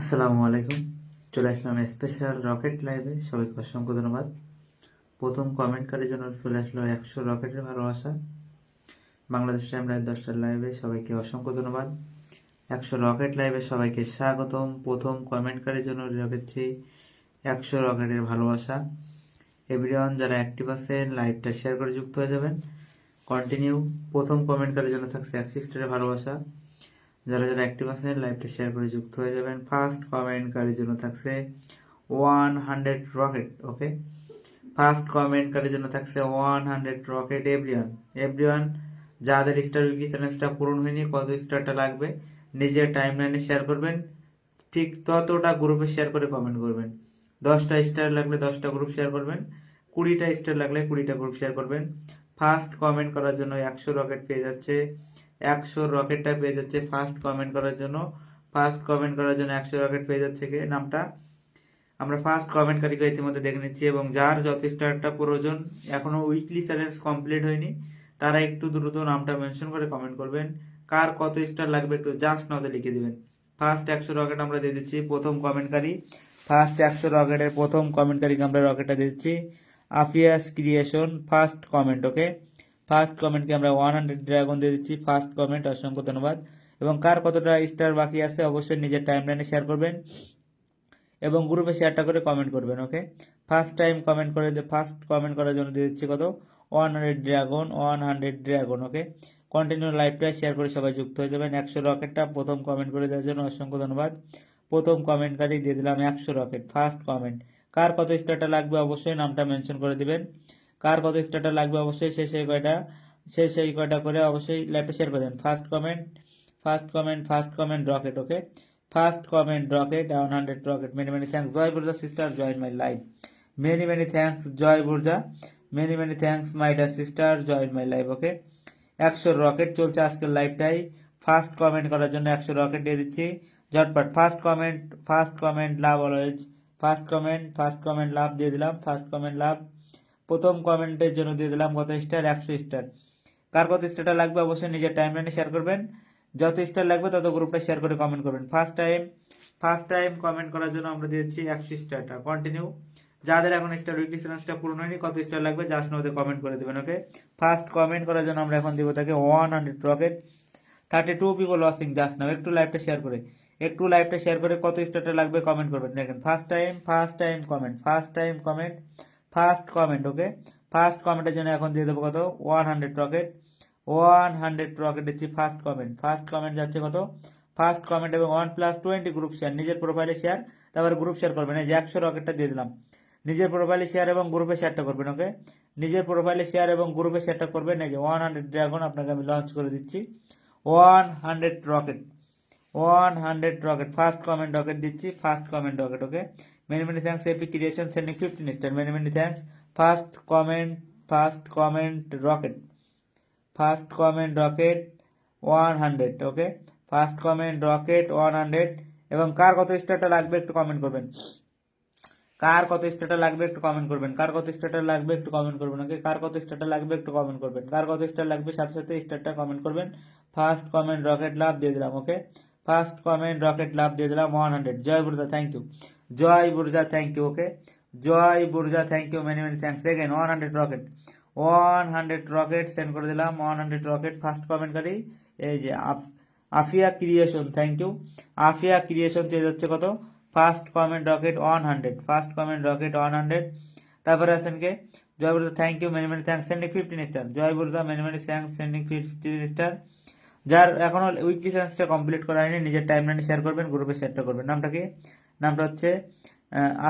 আসসালামু আলাইকুম। চলে আসলাম স্পেশাল রকেট লাইভে। সবাইকে অসংখ্য ধন্যবাদ। প্রথম কমেন্টকারীর জন্য চলে আসলো একশো রকেটের ভালোবাসা। বাংলাদেশ টাইম রাত দশটার লাইভে সবাইকে অসংখ্য ধন্যবাদ। একশো রকেট লাইভে সবাইকে স্বাগতম। প্রথম কমেন্টকারীর জন্য রেখেছি একশো রকেটের ভালোবাসা। এভরিওয়ান যারা অ্যাক্টিভ আছেন লাইভটা শেয়ার করে যুক্ত হয়ে যাবেন। কন্টিনিউ প্রথম কমেন্টকারীর জন্য থাকছে এক সিস্টারের ভালোবাসা। যারা যারা অ্যাক্টিভ আছেন লাইভটা শেয়ার করে যুক্ত হয়ে যাবেন। ফার্স্ট কমেন্টকারীর জন্য থাকছে one hundred rocket okay first কমেন্টকারীর জন্য থাকছে one hundred rocket everyone everyone যাদের স্টার উইকি চ্যালেঞ্জটা পূরণ হয়নি, কত স্টারটা লাগবে, নিজের টাইম লাইনে শেয়ার করবেন। ঠিক ততটা গ্রুপে শেয়ার করে কমেন্ট করবেন। দশটা স্টার লাগলে দশটা গ্রুপ শেয়ার করবেন। কুড়িটা স্টার লাগলে কুড়িটা গ্রুপ শেয়ার করবেন। ফার্স্ট কমেন্ট করার জন্য একশো রকেট পেয়ে যাচ্ছে। একশো রকেটটা পেয়ে যাচ্ছে ফার্স্ট কমেন্ট করার জন্য। ফার্স্ট কমেন্ট করার জন্য একশো রকেট পেয়ে যাচ্ছে কে? নামটা? আমরা ফার্স্ট কমেন্টকারীকে ইতিমধ্যে দেখে নিচ্ছি এবং যার যত স্টারটা প্রয়োজন, এখনও উইকলি চ্যালেঞ্জ কমপ্লিট হয়নি, তারা একটু দ্রুত নামটা মেনশন করে কমেন্ট করবেন। কার কত স্টার লাগবে একটু জাস্ট নতে লিখে দিবেন। ফার্স্ট একশো রকেট আমরা দিয়ে দিচ্ছি, প্রথম কমেন্টকারী ফার্স্ট একশো রকেটের প্রথম কমেন্টকারীকে আমরা রকেটটা দিচ্ছি। Afia's creation first comment okay first কমেন্টকে আমরা ওয়ান হান্ড্রেড ড্রাগন দিয়ে দিচ্ছি। ফার্স্ট কমেন্ট, অসংখ্য ধন্যবাদ। এবং কার কতটা স্টার বাকি আছে অবশ্যই নিজের টাইম লাইনে শেয়ার করবেন এবং গ্রুপে শেয়ারটা করে কমেন্ট করবেন ওকে ফার্স্ট টাইম কমেন্ট করে ফার্স্ট কমেন্ট করার জন্য দিয়ে দিচ্ছি কত? One hundred dragon, one hundred dragon okay continue লাইভটা শেয়ার করে সবাই যুক্ত হয়ে যাবেন। একশো রকেটটা প্রথম কমেন্ট করে দেওয়ার জন্য অসংখ্য ধন্যবাদ। প্রথম কমেন্টকারী দিয়ে দিলাম একশো রকেট ফার্স্ট কমেন্ট কার কত স্টারটা লাগবে অবশ্যই নামটা মেনশন করে দিবেন। কার কত স্টারটা লাগবে অবশ্যই সে সেই কয়টা, সে সেই কয়টা করে অবশ্যই লাইভটা শেয়ার করে দেন। First comment first comment first comment rocket okay first comment rocket one hundred rocket many many thanks Joy Burja sister join my life many many thanks Joy Burja many many thanks my dear sister join my live okay একশো rocket চলছে আজকের লাইভটাই first comment করার জন্য একশো rocket দিয়ে দিচ্ছি। ঝটপট first comment first comment love always first comment first comment love দিয়ে দিলাম। ফার্স্ট কমেন্ট লাভ প্রথম কমেন্টের জন্য দিয়ে দিলাম কত স্টার? একশো স্টার। কার কত স্টারটা লাগবে অবশ্যই নিজের টাইম লাইনে শেয়ার করবেন। যত স্টার লাগবে তত গ্রুপটা শেয়ার করে কমেন্ট করবেন। First time first time comment করার জন্য আমরা দিয়েছি একশো স্টারটা কন্টিনিউ যাদের এখন স্টার উইকলি চ্যালেঞ্জটা পূরণ হয়নি, কত স্টার লাগবে জাস্ট নোতে কমেন্ট করে দেবেন ওকে ফার্স্ট কমেন্ট করার জন্য আমরা এখন দিব তাকে one hundred rocket thirty two people watching just now একটু লাইভটা শেয়ার করে। একটু লাইভটা শেয়ার করে কত স্টারটা লাগবে কমেন্ট করবেন। দেখেন first time first time comment first time comment first comment okay first কমেন্টের জন্য এখন দিয়ে দেবো কত? One hundred rocket one hundred rocket দিচ্ছি ফার্স্ট কমেন্ট ফার্স্ট কমেন্ট যাচ্ছে কত? ফার্স্ট কমেন্ট এবং one plus twenty group share নিজের প্রোফাইলে শেয়ার তারপরে গ্রুপ শেয়ার করবেন। এই যে একশো রকেটটা দিয়ে দিলাম। নিজের প্রোফাইলে শেয়ার এবং গ্রুপে শেয়ারটা করবেন ওকে নিজের প্রোফাইলে শেয়ার এবং গ্রুপে শেয়ারটা করবেন। এই যে ওয়ান হান্ড্রেড ড্রাগন আপনাকে আমি লঞ্চ করে দিচ্ছি। One hundred rocket one hundred rocket first comment rocket দিচ্ছি first comment rocket okay thanks AP creation sending fifteen star many many thanks first comment first comment rocket first comment rocket one hundred okay first comment rocket one hundred এবং কার কত স্টারটা লাগবে একটু comment করবেন। কার কত স্টারটা লাগবে একটু কমেন্ট করবেন। কার কত স্টারটা লাগবে একটু কমেন্ট করবেন ওকে কার কত স্টারটা লাগবে একটু কমেন্ট করবেন। কার কত স্টার লাগবে সাথে সাথে স্টারটা কমেন্ট করবেন। ফার্স্ট কমেন্ট রকেট লাভ দিয়ে দিলাম okay first comment rocket love দিয়ে দিলাম one hundred Joy Burja thank you Joy Burja thank you okay Joy Burja thank you many many thanks again one hundred rocket one hundred rocket send করে দিলাম one hundred rocket first কমেন্টকারী এই যে Afia creation thank you Afia creation চেয়ে যাচ্ছে কত? First comment rocket one hundred first comment rocket one hundred তারপরে আছেন কে? Joy Burja thank you many many thanks sending fifteen star Joy Burja many many thanks sending fifteen star যার এখনও weekly চ্যালেঞ্জটা complete করা হয়নি, নিজের টাইম লাইনে share করবেন গ্রুপে শেয়ারটা করবেন। নামটা কি? নামটা হচ্ছে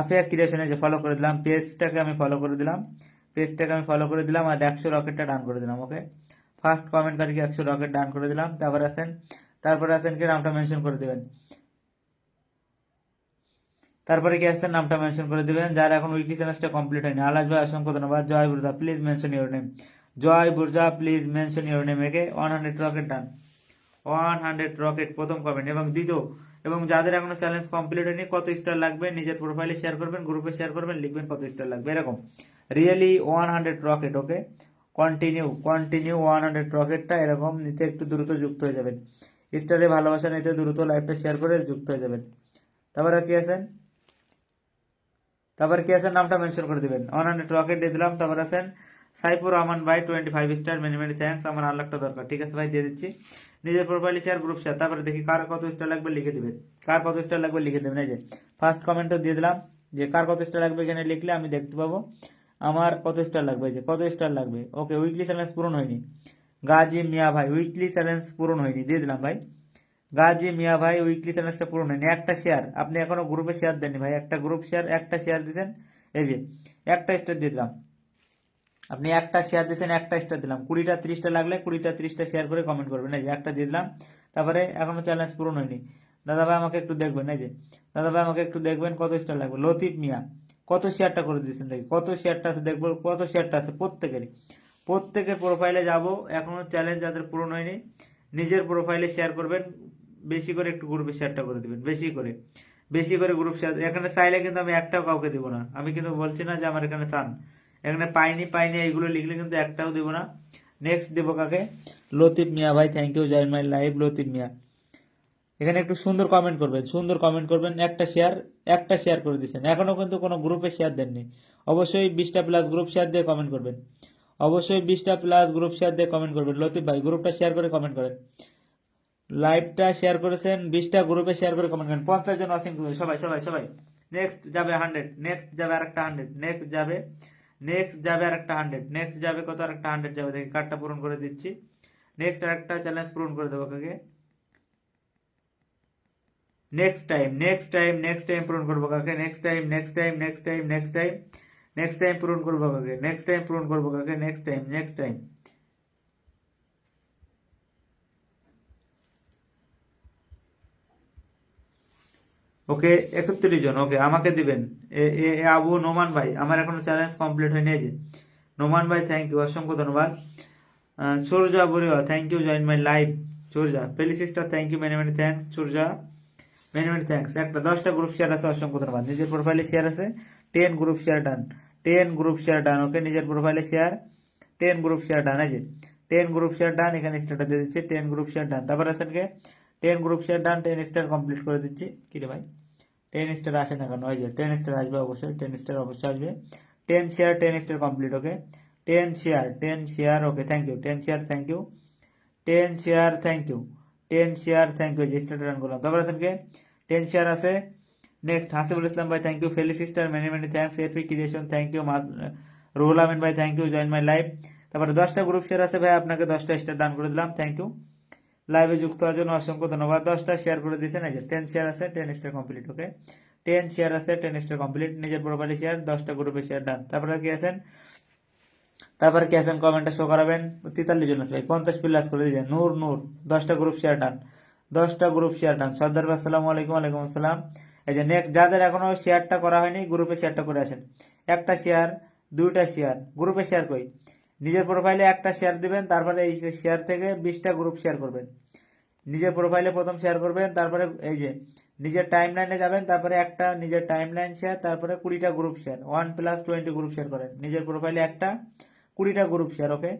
আফিয়া ক্রিয়েশনে যে ফলো করে দিলাম পেজটাকে আমি ফলো করে দিলাম পেজটাকে আমি ফলো করে দিলাম, আর একশো রকেটটা ডান করে দিলাম ওকে ফার্স্ট কমেন্ট কমেন্টকারীকে একশো রকেট ডান করে দিলাম, তারপর আসেন, তারপরে আসেন কি, নামটা মেনশন করে দেবেন। তারপরে কি আসছেন নামটা মেনশন করে দেবেন, যার এখন উইকলি চ্যালেঞ্জটা কমপ্লিট হয়নি। আলাজ ভাই, অসংখ্য ধন্যবাদ। Joy Burja please mention your name Joy Burja please mention your name okay one hundred rocket done one hundred rocket প্রথম কমেন্ট এবং দ্বিতীয়, এবং যাদের এখনও চ্যালেঞ্জ কমপ্লিট হয়নি, কত স্টার লাগবে, নিজের প্রোফাইলে শেয়ার করবেন গ্রুপে শেয়ার করবেন, লিখবেন কত স্টার লাগবে, এরকম। Really one hundred rocket okay continue continue one hundred রকেটটা এরকম নিতে একটু দ্রুত যুক্ত হয়ে যাবেন। স্টারে ভালোবাসা নিতে দ্রুত লাইভটা শেয়ার করে যুক্ত হয়ে যাবেন। তারপরে কি আছেন তারপর কি আছেন নামটা মেনশন করে দিবেন। অন হান্ড্রেড রকেট দিয়ে দিলাম, তারপর আছেন সাইফুর রহমান ভাই twenty five star many many thanks আমার আনলাকটা দরকার। ঠিক আছে ভাই, দিয়ে দিচ্ছি। নিজের প্রোফাইলে শেয়ার গ্রুপ শেয়ার তারপরে দেখি কার কত স্টার লাগবে লিখে দেবে। কার কত স্টার লাগবে লিখে দেবেন এই যে ফার্স্ট কমেন্টও দিয়ে দিলাম যে কার কত স্টার লাগবে এখানে লিখলে আমি দেখতে পাবো। আমার কত স্টার লাগবে? যে, কত স্টার লাগবে? ওকে উইকলি চ্যালেঞ্জ পূরণ হয়নি। গাজী মিয়া ভাই উইকলি চ্যালেঞ্জ পূরণ হয়নি। দিয়ে দিলাম ভাই। গাজী মিয়া ভাই উইকলি চ্যালেঞ্জটা পূরণ হয়নি। একটা শেয়ার আপনি এখনও গ্রুপে শেয়ার দেননি ভাই। একটা গ্রুপ শেয়ার একটা শেয়ার দিয়েছেন এই যে, একটা স্টার দিয়ে দিলাম। আপনি একটা শেয়ার দিয়েছেন একটা স্টার দিলাম। কুড়িটা, ত্রিশটা লাগলে কুড়িটা, ত্রিশটা শেয়ার করে কমেন্ট করবেন। এই যে একটা দিয়ে দিলাম, তারপরে এখনও চ্যালেঞ্জ পূরণ হয়নি। দাদা ভাই আমাকে একটু দেখবেন, এই যে। দাদা ভাই আমাকে একটু দেখবেন, কত স্টার লাগবে? লতিফ মিয়া, কত শেয়ারটা করে দিয়েছেন দেখি। কত শেয়ারটা আছে দেখব, কত শেয়ারটা আছে প্রত্যেকেরই। প্রত্যেকের প্রোফাইলে যাব, এখনও চ্যালেঞ্জ যাদের পূরণ হয়নি, নিজের প্রোফাইলে শেয়ার করবেন, বেশি করে একটু গ্রুপে শেয়ারটা করে দিবেন, বেশি করে। বেশি করে গ্রুপ শেয়ার এখানে চাইলে কিন্তু আমি একটাও কাউকে দেবো না। আমি কিন্তু বলছি না যে আমার এখানে চান। এখানে পাইনি পাইনি, এইগুলো লিখলে কিন্তু একটাও দিব না। নেক্সট দেব কাকে? লতিফ মিয়া, ভাই thank you join my live Latif Mia. এখানে একটু সুন্দর কমেন্ট করবেন, সুন্দর কমেন্ট করবেন, একটা শেয়ার একটা শেয়ার করে দিচ্ছেন এখনও কিন্তু কোনো গ্রুপে শেয়ার দেননি। অবশ্যই বিশটা প্লাস গ্রুপ শেয়ার দিয়ে কমেন্ট করবেন। অবশ্যই বিশটা প্লাস গ্রুপ শেয়ার দিয়ে কমেন্ট করবেন। লতিফ ভাই গ্রুপটা শেয়ার করে কমেন্ট করেন। লাইভটা শেয়ার করেছেন, বিশটা গ্রুপে শেয়ার করে কমেন্ট করেন। পঞ্চাশ জন অসিং সবাই সবাই সবাই। নেক্সট যাবে হান্ড্রেড নেক্সট যাবে আরেকটা হান্ড্রেড নেক্সট যাবে নেক্সট যাবে আর একটা হান্ড্রেড নেক্সট যাবে কত? আরেকটা হান্ড্রেড যাবে। দেখি কার্ডটা পূরণ করে দিচ্ছি। নেক্সট আরেকটা চ্যালেঞ্জ পূরণ করে দেবো কাকে? Next time next time next time পূরণ করব কাকে? Next time next time next time next time next time পূরণ করব কাকে? নেক্সট টাইম পূরণ করব কাকে? Next time next time okay, একত্রিশ জন, ওকে, আমাকে দিবেন। এ এ আবু, নোমান ভাই, আমার এখনও চ্যালেঞ্জ কমপ্লিট হয়নি যে। নোমান ভাই থ্যাংক ইউ অসংখ্য ধন্যবাদ। Surya Barua thank you join my live Surya. Feli sister thank you many many thanks Surya. Many many thanks একটা, দশটা গ্রুপ শেয়ার আছে, অসংখ্য ধন্যবাদ। নিজের প্রোফাইলে শেয়ার আছে ten group share done ten group share done okay, নিজের প্রোফাইলে share ten group share done আছে টেন গ্রুপ শেয়ার ডান এখানে স্টারটা দিয়ে দিচ্ছি টেন গ্রুপ শেয়ার ডান তারপর আছেন কে? Ten group share done ten star complete করে দিচ্ছি। কি রে ভাই? টেন স্টার আসে না কেন ওই যে টেন স্টার আসবে অবশ্যই টেন স্টার অবশ্যই আসবে ten share ten star complete okay ten share ten share okay thank you ten share thank you ten share thank you ten share thank you যে স্টার রান করলাম তারপর আছেন কে ten share আছে next Hasibul Islam ভাই thank you Feli sister many many thanks AP creation thank you Ruhul Amin ভাই thank you join my live তারপরে দশটা গ্রুপ শেয়ার আছে ভাই আপনাকে দশটা স্টার ডান করে দিলাম থ্যাংক ইউ লাইভে যুক্ত হওয়ার জন্য অসংখ্য ধন্যবাদ। দশটা শেয়ার করে দিয়েছেন। এই যে টেন শেয়ার আছে ten star complete okay ten share আছে টেন স্টার কমপ্লিট নিজের প্রোফাইলে শেয়ার দশটা গ্রুপে শেয়ার ডান তারপরে কি আছেন? তারপরে কি আছেন? কমেন্টে শো করাবেন। তেতাল্লিশ জন আছে ভাই, পঞ্চাশ প্লাস করে দিয়েছেন। নূর নূর, দশটা গ্রুপ শেয়ার ডান দশটা গ্রুপ শেয়ার ডান সর্দার আসসালামু আলাইকুম আলাইকুম আসসালাম। এই যে নেক্সট যাদের এখনও শেয়ারটা করা হয়নি গ্রুপে শেয়ারটা করে আসেন। একটা শেয়ার দুইটা শেয়ার গ্রুপে শেয়ার কই নিজের প্রোফাইলে একটা শেয়ার দিবেন, তারপরে এই শেয়ার থেকে বিশটা গ্রুপ শেয়ার করবেন। নিজের প্রোফাইলে প্রথম শেয়ার করবেন, তারপরে এই যে নিজের টাইম লাইনে যাবেন, তারপরে একটা নিজের টাইম লাইন শেয়ার তারপরে কুড়িটা group share one plus twenty group share করেন। নিজের প্রোফাইলে একটা, কুড়িটা গ্রুপ শেয়ার ওকে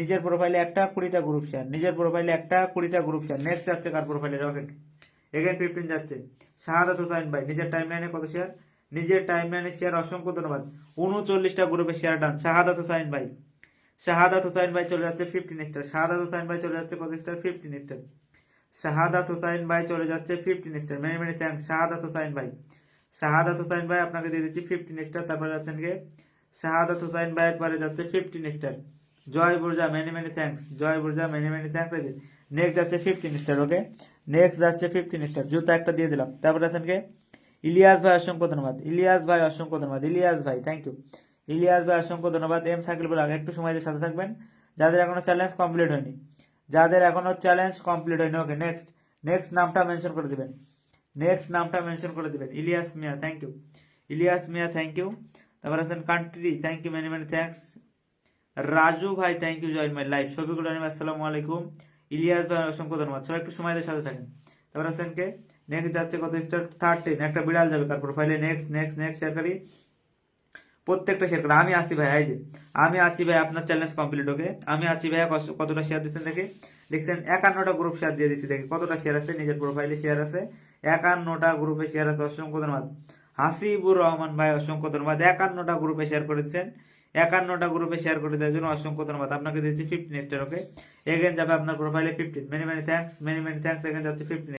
নিজের প্রোফাইলে একটা, কুড়িটা গ্রুপ শেয়ার নিজের প্রোফাইলে একটা, কুড়িটা গ্রুপ শেয়ার নেক্সট যাচ্ছে কার প্রোফাইলে রকেট এগেন ফিফটিন যাচ্ছে। শাহাদাত হুসাইন ভাই, নিজের টাইম লাইনে কত শেয়ার নিজের টাইম লাইনে শেয়ার অসংখ্য ধন্যবাদ। উনচল্লিশটা গ্রুপে শেয়ার ডান শাহাদাত হুসাইন ভাই। শাহাদাত হুসাইন ভাই চলে যাচ্ছে ফিফটিন স্টার শাহাদাত হুসাইন ভাই চলে যাচ্ছে কত star fifteen star Shahadat Hussain ভাই চলে যাচ্ছে fifteen star many many thank Shahadat Hussain ভাই। শাহাদাত হুসাইন ভাই, আপনাকে দিয়ে দিচ্ছি ফিফটিন স্টার তারপরে যাচ্ছেন কে? শাহাদাত হুসাইন ভাই পরে যাচ্ছে fifteen star Joy Burja, many many thanks Joy Burja, many many thanks next যাচ্ছে ফিফটিন স্টার ওকে নেক্সট যাচ্ছে ফিফটিন স্টার জুতা একটা দিয়ে দিলাম। তারপরে আছেন কে? ইলিয়াস ভাই, অসংখ্য ধন্যবাদ। ইলিয়াস ভাই, অসংখ্য ধন্যবাদ। ইলিয়াস ভাই থ্যাংক ইউ ইলিয়াস ভাই অসংখ্য ধন্যবাদ। এম সাইকেল বলে আগে একটু সময় সাথে থাকবেন। যাদের এখনও চ্যালেঞ্জ কমপ্লিট হয়নি, যাদের এখনও চ্যালেঞ্জ কমপ্লিট হয়নি ওকে নেক্সট নেক্সট নামটা মেনশন করে দিবেন। নেক্সট নামটা মেনশন করে দিবেন। Ilias Mia thank you Ilias Mia thank you তারপর আছেন country thank you many many thanks Raju ভাই thank you join my life Shafiqul Alam, আসসালামু আলাইকুম। ইলিয়াস ভাই অসংখ্য ধন্যবাদ। সবাই একটু সময় সাথে থাকেন। তারপর আছেন কে? নেক্সট যাচ্ছে কত? স্টার থার্টিন একটা বিড়াল যাবে কার প্রোফাইলে নেক্সট নেক্সট নেক্সট শেয়ার করি। প্রত্যেকটা শেয়ার করি। আমি আছি ভাই, এই যে, আমি আছি ভাই আপনার চ্যালেঞ্জ কমপ্লিট ওকে আমি আছি ভাই কতটা শেয়ার দিচ্ছেন দেখে? দেখছেন, একান্নটা গ্রুপ শেয়ার দিয়ে দিচ্ছি দেখি, কতটা শেয়ার আছে? নিজের প্রোফাইলে শেয়ার আছে। একান্নটা গ্রুপে শেয়ার আছে, অসংখ্য ধন্যবাদ। হাসিবুর রহমান ভাই, অসংখ্য ধন্যবাদ। একান্নটা গ্রুপে শেয়ার করেছেন একান্নটা গ্রুপে শেয়ার করে দেওয়ার জন্য অসংখ্য ধন্যবাদ। আপনাকে দিচ্ছি ফিফটিন স্টার ওকে এগেন যাবে আপনার প্রোফাইলে fifteen many many thanks many many thanks again যাচ্ছে ফিফটিন